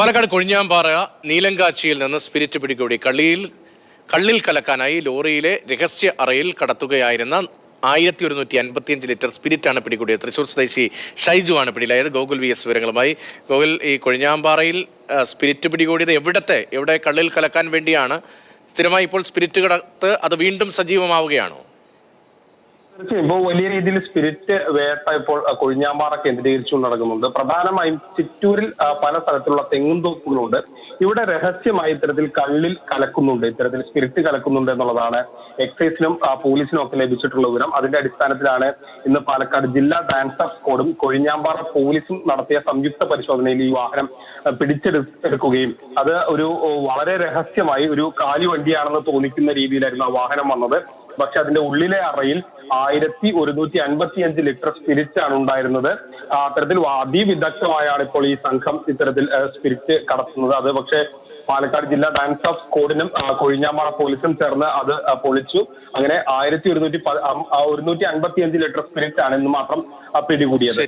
പാലക്കാട് കൊഴിഞ്ഞാമ്പാറ നീലങ്കാച്ചിയിൽ നിന്ന് സ്പിരിറ്റ് പിടികൂടി. കള്ളിയിൽ കള്ളിൽ കലക്കാനായി ലോറിയിലെ രഹസ്യ അറയിൽ കടത്തുകയായിരുന്ന ആയിരത്തി ഒരുന്നൂറ്റി അൻപത്തിയഞ്ച് ലിറ്റർ സ്പിരിറ്റാണ് പിടികൂടിയത്. തൃശൂർ സ്വദേശി ഷൈജുവാണ് പിടിയിലായത്. ഗോകുൽ വി എസ് വിവരങ്ങളുമായി. ഗോകുൽ ഈ കൊഴിഞ്ഞാമ്പാറയിൽ സ്പിരിറ്റ് പിടികൂടിയത് എവിടത്തെ? എവിടെ കള്ളിൽ കലക്കാൻ വേണ്ടിയാണ്? സ്ഥിരമായി ഇപ്പോൾ സ്പിരിറ്റ് കടത്ത് അത് വീണ്ടും സജീവമാവുകയാണോ? തീർച്ചയായും. ഇപ്പോൾ വലിയ രീതിയിൽ സ്പിരിറ്റ് വേട്ട ഇപ്പോൾ കൊഴിഞ്ഞാമ്പാറ കേന്ദ്രീകരിച്ചുകൊണ്ട് നടക്കുന്നുണ്ട്. പ്രധാനമായും ചിറ്റൂരിൽ പല സ്ഥലത്തുള്ള തെങ്ങും തോപ്പുകളുണ്ട്. ഇവിടെ രഹസ്യമായി ഇത്തരത്തിൽ കള്ളിൽ കലക്കുന്നുണ്ട്. ഇത്തരത്തിൽ സ്പിരിറ്റ് കലക്കുന്നുണ്ട് എന്നുള്ളതാണ് എക്സൈസിനും പോലീസിനും ഒക്കെ ലഭിച്ചിട്ടുള്ള വിവരം. അതിന്റെ അടിസ്ഥാനത്തിലാണ് ഇന്ന് പാലക്കാട് ജില്ലാ ഡാൻസ് ഓഫ് സ്ക്വാഡും കൊഴിഞ്ഞാമ്പാറ പോലീസും നടത്തിയ സംയുക്ത പരിശോധനയിൽ ഈ വാഹനം പിടിച്ചെടുക്കുകയും അത് ഒരു വളരെ രഹസ്യമായി ഒരു കാലി വണ്ടിയാണെന്ന് തോന്നിക്കുന്ന രീതിയിലായിരുന്നു ആ വാഹനം വന്നത്. പക്ഷെ അതിന്റെ ഉള്ളിലെ അറയിൽ ആയിരത്തി ഒരുന്നൂറ്റി അൻപത്തി അഞ്ച് ലിറ്റർ സ്പിരിറ്റ് ആണ് ഉണ്ടായിരുന്നത് അത്തരത്തിൽ അതിവിദഗ്ധമായാണ് ഇപ്പോൾ ഈ സംഘം ഇത്തരത്തിൽ സ്പിരിറ്റ് കടത്തുന്നത്. അത് പക്ഷേ പാലക്കാട് ജില്ലാ ഡാൻസ് ഓഫ് സ്കോഡിനും കൊഴിഞ്ഞാമ്പാറ പോലീസും ചേർന്ന് അത് പൊളിച്ചു. അങ്ങനെ ആയിരത്തി ഒരുന്നൂറ്റി ഒരുന്നൂറ്റി അൻപത്തി അഞ്ച് ലിറ്റർ സ്പിരിറ്റ് ആണ് ഇന്ന് മാത്രം പിടികൂടിയത്.